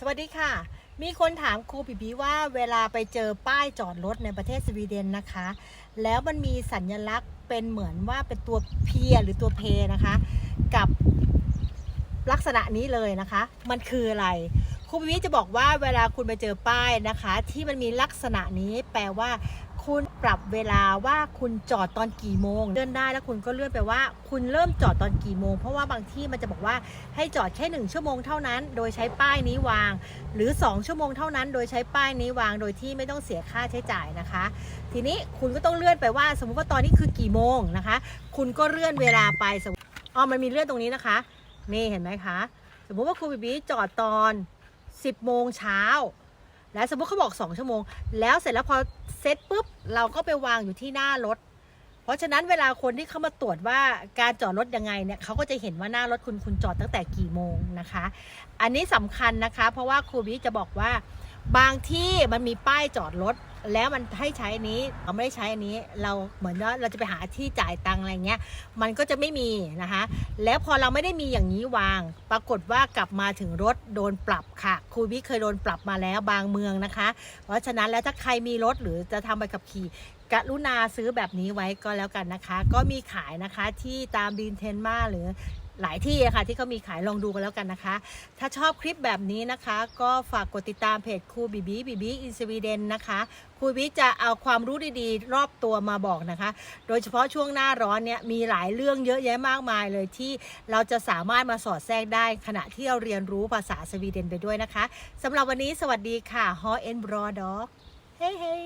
สวัสดีค่ะ มีคนถามครูปีบีว่าเวลาไปเจอป้ายจอดรถในประเทศสวีเดนนะคะ แล้วมันมีสัญลักษณ์เป็นเหมือนว่าเป็นตัวเพียหรือตัวเพนะคะ กับลักษณะนี้เลยนะคะ มันคืออะไรครูปีบีจะบอกว่าเวลาคุณไปเจอป้ายนะคะ ที่มันมีลักษณะนี้แปลว่า คุณปรับเวลาว่าคุณจอดตอนกี่โมง เลื่อนได้แล้วคุณก็เลื่อนไปว่า คุณเริ่มจอดตอนกี่โมง เพราะว่าบางที่มันจะบอกว่าให้จอดแค่หนึ่งชั่วโมงเท่านั้น โดยใช้ป้ายนี้วาง หรือ 2 ชั่วโมงเท่านั้น โดยใช้ป้ายนี้วางโดยที่ไม่ต้องเสียค่าใช้จ่ายนะคะ ทีนี้คุณก็ต้องเลื่อนไปว่า สมมุติว่าตอนนี้คือกี่โมงนะคะ คุณก็เลื่อนเวลาไปสมมติอ๋อมันมีเลื่อนตรงนี้นะคะ นี่เห็นไหมคะ สมมุติว่าครูบิบีจอดตอน 10โมงเช้า แล้วสมมติเขาบอก 2 ชั่วโมง แล้วเสร็จแล้วพอเซ็ตปุ๊บเราก็ไปวางอยู่ที่หน้ารถ เพราะฉะนั้นเวลาคนที่เข้ามาตรวจว่าการจอดรถยังไงเนี่ยเขาก็จะเห็นว่าหน้ารถคุณคุณจอดตั้งแต่กี่โมงนะคะ อันนี้สำคัญนะคะ เพราะว่าครูบิจะบอกว่าบางที่มันมีป้ายจอดรถ แล้วมันให้ใช้อันนี้เราไม่ได้ใช้อันนี้เราเหมือนว่าเราจะไปหาที่จ่ายตังอะไรเงี้ยมันก็จะไม่มีนะคะ แล้วพอเราไม่ได้มีอย่างนี้วาง ปรากฏว่ากลับมาถึงรถโดนปรับค่ะครูวิเคยโดนปรับมาแล้วบางเมืองนะคะ เพราะฉะนั้นแล้วถ้าใครมีรถหรือจะทำใบขับขี่กรุณาซื้อแบบนี้ไว้ก็แล้วกันนะคะ ก็มีขายนะคะที่ตามดีนเทนมาหรือ หลายที่ค่ะที่เขามีขายลองดูกันแล้วกันนะคะ ถ้าชอบคลิปแบบนี้นะคะ ก็ฝากกดติดตามเพจครูบีบีบีบีอินสวีเดนนะคะครูบีจะเอาความรู้ดีๆ รอบตัวมาบอกนะคะ โดยเฉพาะช่วงหน้าร้อนเนี่ยมีหลายเรื่องเยอะแยะมากมายเลยที่เราจะสามารถมาสอดแทรกได้ ขณะที่เราเรียนรู้ภาษาสวีเดนไปด้วยนะคะสำหรับวันนี้สวัสดีค่ะฮอเอ็นบรอด็อกเฮ้เฮ้